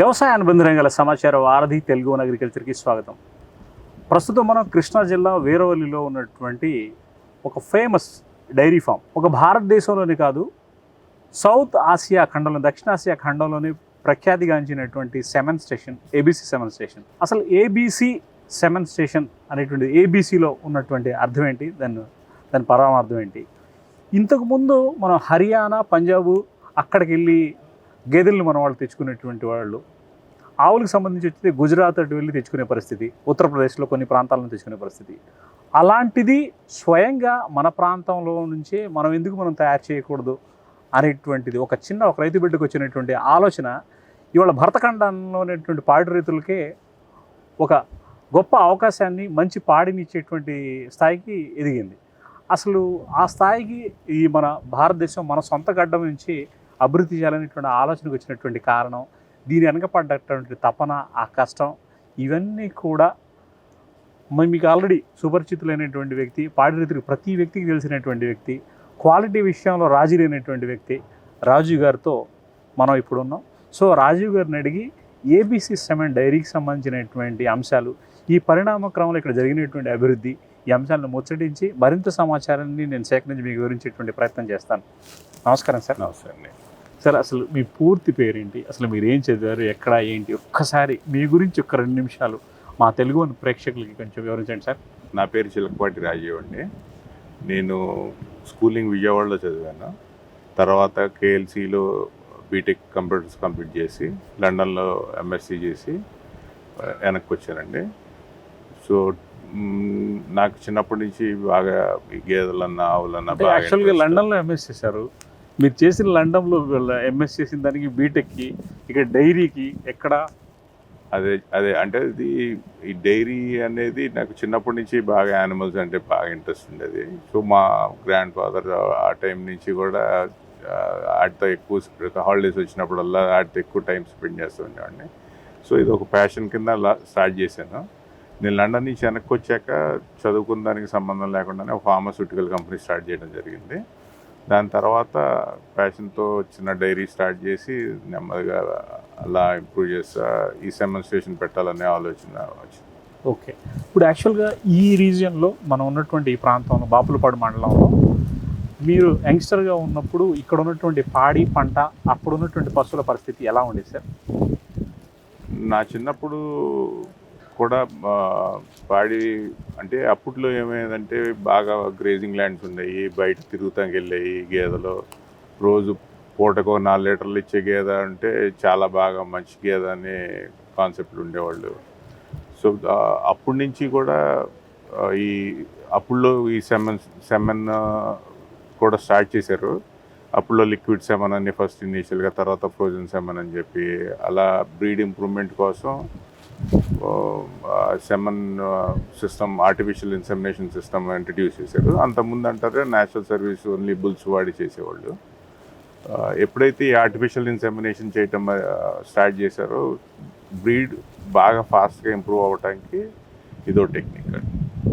వ్యవసాయ అనుబంధ రంగాల సమాచార వారధి తెలుగు అగ్రికల్చర్కి స్వాగతం. ప్రస్తుతం మనం కృష్ణా జిల్లా వీరవల్లిలో ఉన్నటువంటి ఒక ఫేమస్ డైరీ ఫామ్ ఒక భారతదేశంలోనే కాదు సౌత్ ఆసియా ఖండంలో దక్షిణాసియా ఖండంలోని ప్రఖ్యాతిగాంచినటువంటి semen station ABC semen station. అసలు ఏబీసీ సెమెన్ స్టేషన్ అనేటువంటి ఏబీసీలో ఉన్నటువంటి అర్థం ఏంటి? దాని దాని పరమార్థం ఏంటి? ఇంతకుముందు మనం హర్యానా పంజాబ్ అక్కడికి వెళ్ళి గేదెలను మన వాళ్ళు తెచ్చుకునేటువంటి వాళ్ళు ఆవులకు సంబంధించి వచ్చితే గుజరాత్ అటు వెళ్ళి తెచ్చుకునే పరిస్థితి ఉత్తరప్రదేశ్లో కొన్ని ప్రాంతాలను తెచ్చుకునే పరిస్థితి. అలాంటిది స్వయంగా మన ప్రాంతంలో నుంచే మనం ఎందుకు మనం తయారు చేయకూడదు అనేటువంటిది ఒక చిన్న ఒక రైతు బిడ్డకు వచ్చినటువంటి ఆలోచన ఇవాళ భరతఖండంలో ఉన్నటువంటి పాడి రైతులకే ఒక గొప్ప అవకాశాన్ని మంచి పాడిని ఇచ్చేటువంటి స్థాయికి ఎదిగింది. అసలు ఆ స్థాయికి ఈ మన భారతదేశం మన సొంత గడ్డ నుంచి అభివృద్ధి చేయాలనేటువంటి ఆలోచనకు వచ్చినటువంటి కారణం దీని వెనకపడ్డటువంటి తపన ఆ కష్టం ఇవన్నీ కూడా మరి మీకు ఆల్రెడీ సుపరిచితులైనటువంటి వ్యక్తి పాడి ప్రతి వ్యక్తికి తెలిసినటువంటి వ్యక్తి క్వాలిటీ విషయంలో రాజీ లేనటువంటి వ్యక్తి రాజీవ్ గారితో మనం ఇప్పుడు ఉన్నాం. సో రాజీవ్ గారిని అడిగి ఏబీసీ సెమెన్ డైరీకి సంబంధించినటువంటి అంశాలు ఈ పరిణామ క్రమంలో ఇక్కడ జరిగినటువంటి అభివృద్ధి ఈ అంశాలను ముచ్చటించి మరింత సమాచారాన్ని నేను సేకరించి మీకు వివరించేటువంటి ప్రయత్నం చేస్తాను. నమస్కారం సార్. నమస్కారం సార్ అసలు మీ పూర్తి పేరేంటి? అసలు మీరు ఏం చదివారు? ఎక్కడ? ఏంటి? ఒక్కసారి మీ గురించి ఒక రెండు నిమిషాలు మా తెలుగు వారి ప్రేక్షకులకి కొంచెం వివరించండి సార్. నా పేరు చిలకపాటి రాజీవ్ అండి. నేను స్కూలింగ్ విజయవాడలో చదివాను. తర్వాత కేఎల్సిలో బీటెక్ కంప్యూటర్స్ కంప్లీట్ చేసి లండన్లో ఎంఎస్సి చేసి వెనక్కి వచ్చానండి. సో నాకు చిన్నప్పటి నుంచి బాగా గేదెలన్నా ఆవులన్నా యాక్చువల్గా. లండన్లో ఎంఎస్ చేశారు మీరు చేసిన లండన్లో ఎంఎస్ చేసిన దానికి బీటెక్కి ఇక డైరీకి ఎక్కడ? అదే అదే. అంటే ఇది ఈ డైరీ అనేది నాకు చిన్నప్పటి నుంచి బాగా యానిమల్స్ అంటే బాగా ఇంట్రెస్ట్ ఉండేది. సో మా గ్రాండ్ ఫాదర్ ఆ టైం నుంచి కూడా వాటితో ఎక్కువ హాలిడేస్ వచ్చినప్పుడల్లా వాటితో ఎక్కువ టైం స్పెండ్ చేస్తూ ఉండేవాడిని. సో ఇది ఒక ప్యాషన్ కింద స్టార్ట్ చేశాను. నేను లండన్ నుంచి వెనక్కి వచ్చాక చదువుకున్న దానికి సంబంధం లేకుండానే ఒక ఫార్మాస్యూటికల్ కంపెనీ స్టార్ట్ చేయడం జరిగింది. దాని తర్వాత ప్యాషన్తో చిన్న డైరీ స్టార్ట్ చేసి నెమ్మదిగా అలా ఇంప్రూవ్ చేస్తా ఈ సెమన్స్ట్రేషన్ పెట్టాలనే ఆలోచన వచ్చింది. ఓకే. ఇప్పుడు యాక్చువల్గా ఈ రీజియన్లో మనం ఉన్నటువంటి ఈ ప్రాంతంలో బాపులపాడు మండలంలో మీరు యంగ్స్టర్గా ఉన్నప్పుడు ఇక్కడ ఉన్నటువంటి పాడి పంట అప్పుడు ఉన్నటువంటి పశువుల పరిస్థితి ఎలా ఉండేది సార్? నా చిన్నప్పుడు కూడా పాడి అంటే అప్పట్లో ఏమైందంటే బాగా గ్రేజింగ్ ల్యాండ్స్ ఉన్నాయి. బయట తిరుగుతానికి వెళ్ళాయి గేదెలు. రోజు పూటకు నాలుగు లీటర్లు ఇచ్చే గేదె అంటే చాలా బాగా మంచి గేదె అనే కాన్సెప్ట్లు ఉండేవాళ్ళు. సో అప్పటి నుంచి కూడా ఈ అప్పుల్లో ఈ సెమెన్ సెమెన్ కూడా స్టార్ట్ చేశారు. అప్పుల్లో లిక్విడ్ సెమన్ అని ఫస్ట్ ఇనీషియల్గా తర్వాత ఫ్రోజన్ సెమన్ అని చెప్పి అలా బ్రీడ్ ఇంప్రూవ్మెంట్ కోసం semen system artificial insemination system introduce చేశారు. అంతకుముందు అంటారే నేచురల్ సర్వీస్ ఓన్లీ బుల్స్ వాడి చేసేవాళ్ళు. ఎప్పుడైతే ఈ ఆర్టిఫిషియల్ ఇన్సెమినేషన్ చేయటం స్టార్ట్ చేశారో బ్రీడ్ బాగా ఫాస్ట్గా ఇంప్రూవ్ అవ్వటానికి ఇదో టెక్నిక్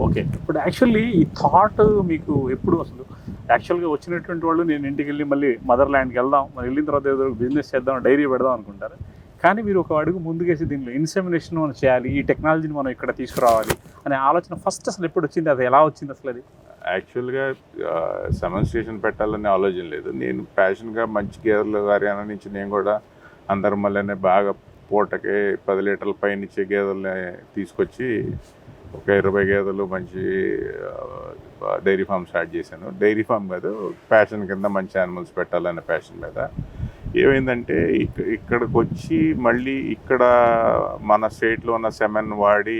ఓకే. ఇప్పుడు యాక్చువల్లీ ఈ థాట్ మీకు ఎప్పుడు అసలు యాక్చువల్గా వచ్చినటువంటి వాళ్ళు నేను ఇంటికి వెళ్ళి మళ్ళీ మదర్ ల్యాండ్కి వెళ్దాం మరి వెళ్ళిన తర్వాత ఏదో బిజినెస్ చేద్దాం డైరీ పెడదాం అనుకుంటారు? కానీ మీరు ఒక అడుగు ముందుకేసి దీనిలో ఇన్సెమినేషన్ మనం చేయాలి ఈ టెక్నాలజీని మనం ఇక్కడ తీసుకురావాలి అనే ఆలోచన ఫస్ట్ అసలు ఎప్పుడు వచ్చింది? అది ఎలా వచ్చింది అసలు అది? యాక్చువల్గా సెమన్స్ట్రేషన్ పెట్టాలనే ఆలోచన లేదు. నేను ప్యాషన్గా మంచి గేదెలు హర్యానా నుంచి నేను కూడా అందరి మళ్ళీ బాగా పూటకి పది లీటర్ల పైన ఇచ్చే గేదెల్ని తీసుకొచ్చి ఒక ఇరవై గేదెలు మంచి డైరీ ఫామ్ స్టార్ట్ చేశాను. డైరీ ఫామ్ కాదు ప్యాషన్ కింద మంచి యానిమల్స్ పెట్టాలనే ప్యాషన్ మీద. ఏమైందంటే ఇక్క ఇక్కడికి వచ్చి మళ్ళీ ఇక్కడ మన స్టేట్లో ఉన్న సెమెన్ వాడి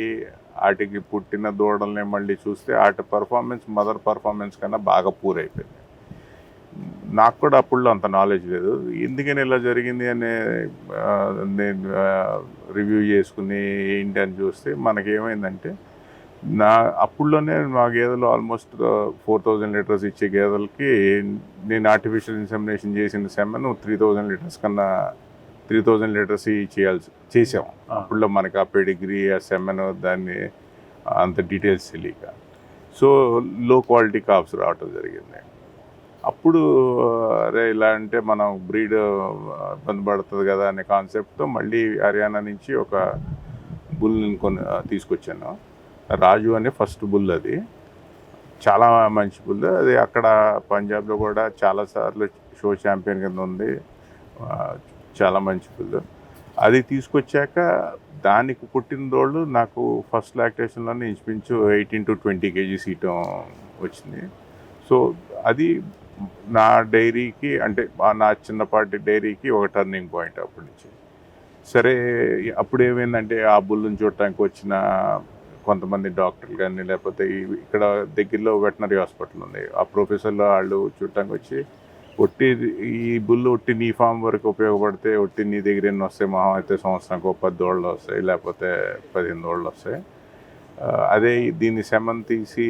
వాటికి పుట్టిన దూడల్ని మళ్ళీ చూస్తే వాటి పర్ఫార్మెన్స్ మదర్ పర్ఫార్మెన్స్ కన్నా బాగా పూర్ అయిపోయింది. నాకు కూడా అప్పుడు అంత నాలెడ్జ్ లేదు. ఎందుకని ఇలా జరిగింది అనే నేను రివ్యూ చేసుకుని ఏంటి అని చూస్తే మనకి ఏమైందంటే నా అప్పుడులోనే మా గేదెలు ఆల్మోస్ట్ ఫోర్ థౌజండ్ లీటర్స్ ఇచ్చే గేదెలకి నేను ఆర్టిఫిషియల్ ఇన్సెమినేషన్ చేసిన సెమెన్ త్రీ థౌజండ్ లీటర్స్ కన్నా త్రీ థౌజండ్ లీటర్స్ చేయాల్సి చేసాం అప్పుడులో మనకి ఆ పెడిగ్రీ ఆ సెమెన్ దాన్ని అంత డీటెయిల్స్ తెలియక. సో లో క్వాలిటీ కాప్స్ రావటం జరిగింది. అప్పుడు అరే ఇలా అంటే మనం బ్రీడ్ ఇబ్బంది పడుతుంది కదా అనే కాన్సెప్ట్తో మళ్ళీ హర్యానా నుంచి ఒక బుల్ని కొని తీసుకొచ్చాను. రాజు అనే ఫస్ట్ బుల్ అది. చాలా మంచి బుల్. అది అక్కడ పంజాబ్లో కూడా చాలాసార్లు షో ఛాంపియన్ కింద ఉంది. చాలా మంచి బుల్. అది తీసుకొచ్చాక దానికి పుట్టినరోళ్ళు నాకు ఫస్ట్ లాక్టేషన్లోనే ఇంచుమించు ఎయిటీన్ టు ట్వంటీ కేజీ సీటం వచ్చింది. సో అది నా డైరీకి అంటే నా చిన్నపాటి డైరీకి ఒక టర్నింగ్ పాయింట్ అప్పటి నుంచి. సరే అప్పుడు ఏమైందంటే ఆ బుల్లుని చూడటానికి వచ్చిన కొంతమంది డాక్టర్లు కానీ లేకపోతే ఇక్కడ దగ్గరలో వెటనరీ హాస్పిటల్ ఉంది. ఆ ప్రొఫెసర్లు వాళ్ళు చూడటానికి వచ్చి ఒట్టి ఈ బుల్లు ఒట్టి నీ ఫామ్ వరకు ఉపయోగపడితే ఒట్టి నీ దగ్గర ఎన్ని వస్తాయి? మహా అయితే సంవత్సరానికి ఒక పది దోళ్ళు వస్తాయి లేకపోతే పదిహేను దోళ్ళు వస్తాయి. అదే దీన్ని శమన్ తీసి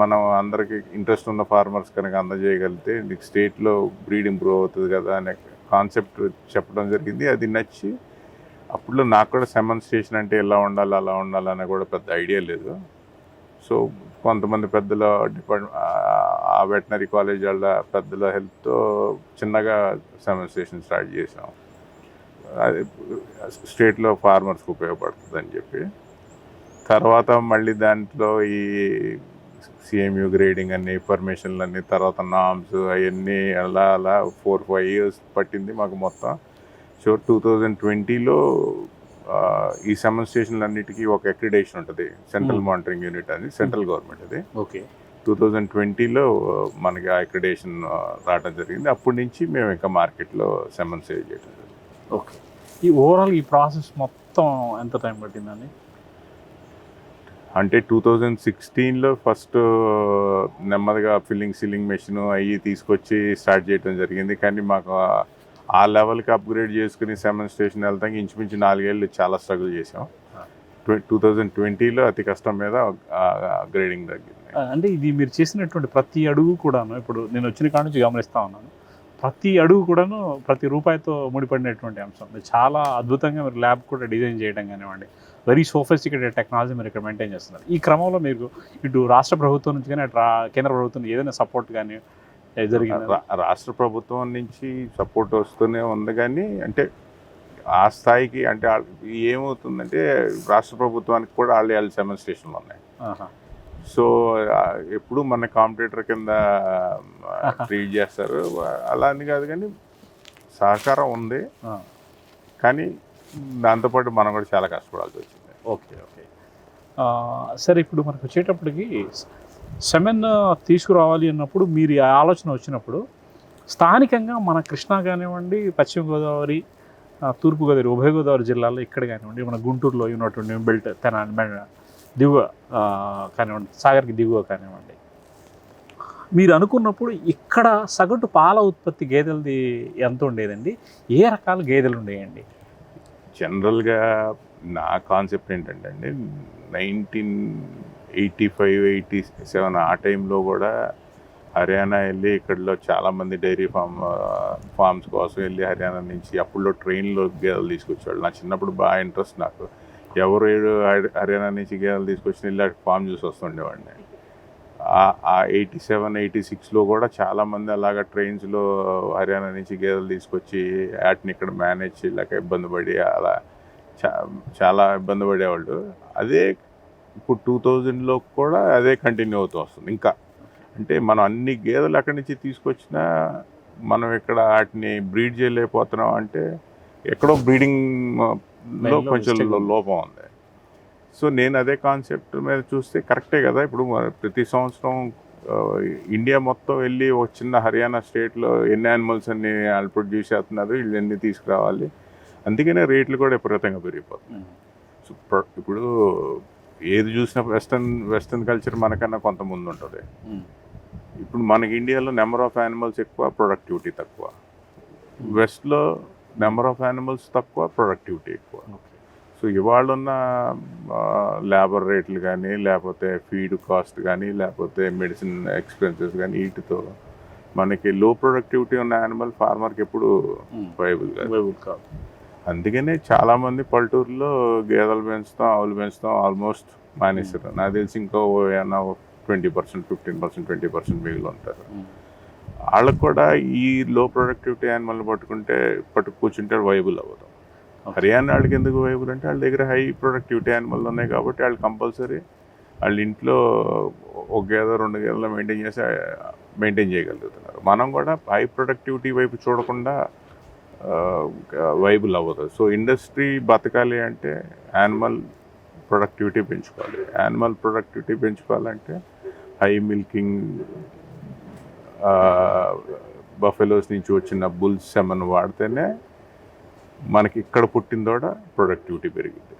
మనం అందరికి ఇంట్రెస్ట్ ఉన్న ఫార్మర్స్ కనుక అందజేయగలిగితే నీకు స్టేట్లో బ్రీడ్ ఇంప్రూవ్ అవుతుంది కదా అనే కాన్సెప్ట్ చెప్పడం జరిగింది. అది నచ్చి అప్పుడు నాకు కూడా సెమన్ స్టేషన్ అంటే ఎలా ఉండాలి అలా ఉండాలి అనే కూడా పెద్ద ఐడియా లేదు. సో కొంతమంది పెద్దల డిపార్ట్ ఆ వెటనరీ కాలేజ్ వాళ్ళ పెద్దల హెల్ప్తో చిన్నగా సెమన్ స్టేషన్ స్టార్ట్ చేసాం అది స్టేట్లో ఫార్మర్స్కి ఉపయోగపడుతుంది అని చెప్పి. తర్వాత మళ్ళీ దాంట్లో ఈ సిఎంయు గ్రేడింగ్ అన్ని పర్మిషన్లు అన్నీ తర్వాత నామ్స్ అవన్నీ అలా అలా ఫోర్ ఫైవ్ ఇయర్స్ పట్టింది మాకు మొత్తం. సో టూ థౌజండ్ ట్వంటీలో ఈ సెమన్ స్టేషన్లు అన్నిటికీ ఒక అక్రిడేషన్ ఉంటుంది. సెంట్రల్. మానిటరింగ్ యూనిట్ అది సెంట్రల్ గవర్నమెంట్ అది. ఓకే టూ థౌజండ్ ట్వంటీలో మనకి ఆ అక్రిడేషన్ రావడం జరిగింది. అప్పటి నుంచి మేము ఇంకా మార్కెట్లో సెమన్ సేల్ చేయడం జరిగింది. ఓకే ఈ ఓవరాల్ ఈ ప్రాసెస్ మొత్తం ఎంత టైం పట్టిందండి? అంటే టూ థౌజండ్ సిక్స్టీన్లో ఫస్ట్ నెమ్మదిగా ఫిల్లింగ్ సీలింగ్ మెషిన్ అవి తీసుకొచ్చి స్టార్ట్ చేయడం జరిగింది. కానీ మాకు ఆ- లెవెల్కి అప్గ్రేడ్ చేసుకుని సెవెన్ స్టేషన్ వెళ్తాం ఇంచుమించు నాలుగేళ్ళు చాలా స్ట్రగుల్ చేసాం టూ థౌజండ్ ట్వంటీలో అతి కష్టం మీద గ్రేడింగ్ తగ్గింది. అంటే ఇది మీరు చేసినటువంటి ప్రతి అడుగు కూడాను ఇప్పుడు నేను వచ్చిన కాడ నుంచి గమనిస్తూ ఉన్నాను ప్రతి అడుగు కూడాను ప్రతి రూపాయితో ముడిపడినటువంటి అంశం. చాలా అద్భుతంగా మీరు ల్యాబ్ కూడా డిజైన్ చేయడం కానివ్వండి వెరీ సోఫిస్టికేటెడ్ టెక్నాలజీ మీరు ఇక్కడ మెయింటైన్ చేస్తున్నారు. ఈ క్రమంలో మీరు ఇటు రాష్ట్ర ప్రభుత్వం నుంచి కానీ అటు కేంద్ర ప్రభుత్వం ఏదైనా సపోర్ట్ కానీ రాష్ట్ర ప్రభుత్వం నుంచి సపోర్ట్ వస్తూనే ఉంది కానీ అంటే ఆ స్థాయికి అంటే ఏమవుతుందంటే రాష్ట్ర ప్రభుత్వానికి కూడా వాళ్ళు వాళ్ళు సెవెన్ స్టేషన్లు ఉన్నాయి సో ఎప్పుడు మన కాంపిటేటర్ కింద ట్రీట్ చేస్తారు. అలా అని కాదు కానీ సహకారం ఉంది. కానీ దాంతోపాటు మనం కూడా చాలా కష్టపడాల్సి వచ్చింది. Okay okay. సరే ఇప్పుడు మనకు వచ్చేటప్పటికి సెమెన్ తీసుకురావాలి అన్నప్పుడు మీరు ఈ ఆలోచన వచ్చినప్పుడు స్థానికంగా మన కృష్ణా కానివ్వండి పశ్చిమ గోదావరి తూర్పుగోదావరి ఉభయ గోదావరి జిల్లాలో ఇక్కడ కానివ్వండి మన గుంటూరులో ఉన్నటువంటి బెల్ట్ తెనాలి మె- దిగువ కానివ్వండి సాగర్కి దిగువ కానివ్వండి. మీరు అనుకున్నప్పుడు ఇక్కడ సగటు పాల ఉత్పత్తి గేదెలది ఎంత ఉండేదండి? ఏ రకాల గేదెలు ఉండేయండి? జనరల్గా నా కాన్సెప్ట్ ఏంటంటే అండి nineteen eighty five eighty seven ఆ టైంలో కూడా హర్యానా వెళ్ళి ఇక్కడలో చాలామంది డైరీ ఫామ్ ఫార్మ్స్ కోసం వెళ్ళి హర్యానా నుంచి అప్పుడులో ట్రైన్లో గేదెలు తీసుకొచ్చేవాళ్ళు. నా చిన్నప్పుడు బాగా ఇంట్రెస్ట్ నాకు. ఎవరు ఏడు హర్యానా నుంచి గేదెలు తీసుకొచ్చి వెళ్ళి ఫామ్ చూసి వస్తుండేవాడిని ఆ- ఎయిటీ సెవెన్ ఎయిటీ సిక్స్లో కూడా చాలామంది అలాగా ట్రైన్స్లో హర్యానా నుంచి గేదెలు తీసుకొచ్చి వాటిని ఇక్కడ మేనేజ్ చేయలేక ఇబ్బంది పడి అలా చాలా ఇబ్బంది పడేవాళ్ళు. అదే ఇప్పుడు టూ థౌజండ్లో కూడా అదే కంటిన్యూ అవుతూ వస్తుంది. ఇంకా అంటే మనం అన్ని గేదెలు అక్కడి నుంచి తీసుకొచ్చినా మనం ఇక్కడ వాటిని బ్రీడ్ చేయలేకపోతున్నాం అంటే ఎక్కడో బ్రీడింగ్లో Main లో కొంచెం. లోపం ఉంది. సో నేను అదే కాన్సెప్ట్ మీద చూస్తే కరెక్టే కదా. ఇప్పుడు ప్రతి సంవత్సరం ఇండియా మొత్తం వెళ్ళి ఒక చిన్న హర్యానా స్టేట్లో ఎన్ని యానిమల్స్ అన్ని వాళ్ళు ప్రొడ్యూస్ చేస్తున్నారు వీళ్ళు ఎన్ని తీసుకురావాలి? అందుకనే రేట్లు కూడా విపరీతంగా పెరిగిపోతాయి సో ప్రొ- ఇప్పుడు ఏది చూసినా వెస్టర్న్ వెస్టర్న్ కల్చర్ మనకన్నా కొంత ముందు ఉంటుంది ఇప్పుడు మనకి ఇండియాలో నెంబర్ ఆఫ్ యానిమల్స్ ఎక్కువ ప్రొడక్టివిటీ తక్కువ. వెస్ట్లో నెంబర్ ఆఫ్ యానిమల్స్ తక్కువ ప్రొడక్టివిటీ ఎక్కువ. సో ఇవాళ ఉన్న లేబర్ రేట్లు కానీ లేకపోతే ఫీడ్ కాస్ట్ కానీ లేకపోతే మెడిసిన్ ఎక్స్పెన్సెస్ కానీ వీటితో మనకి లో ప్రొడక్టివిటీ ఉన్న యానిమల్ ఫార్మర్కి ఎప్పుడు వైబుల్ కాదు. కాదు. అందుకనే చాలామంది పల్లెటూరులో గేదెలు పెంచుతాం ఆవులు పెంచుతాం ఆల్మోస్ట్ మానేస్తారు నాకు తెలిసి ఇంకో ఏమన్నా twenty percent fifteen percent twenty percent మిగిలి ఉంటారు. వాళ్ళకు కూడా ఈ లో ప్రొడక్టివిటీ యానిమల్ని పట్టుకుంటే పట్టు కూర్చుంటే వైబుల్ అవ్వదు. హర్యానా వాళ్ళకి ఎందుకు వైబుల్ అంటే వాళ్ళ దగ్గర హై ప్రొడక్టివిటీ యానిమల్ ఉన్నాయి కాబట్టి వాళ్ళు కంపల్సరీ వాళ్ళ ఇంట్లో ఒక గేదె రెండు గేదెలు మెయింటైన్ చేసి మెయింటైన్ చేయగలుగుతున్నారు. మనం కూడా హై ప్రొడక్టివిటీ వైపు చూడకుండా వైబుల్ అవ్వదు. సో ఇండస్ట్రీ బతకాలి అంటే యానిమల్ ప్రొడక్టివిటీ పెంచుకోవాలి. యానిమల్ ప్రొడక్టివిటీ పెంచుకోవాలంటే హై మిల్కింగ్ బఫెలోస్ నుంచి వచ్చిన బుల్స్ సెమన్ వాడితేనే మనకి ఇక్కడ పుట్టిన తోడ ప్రొడక్టివిటీ పెరిగింది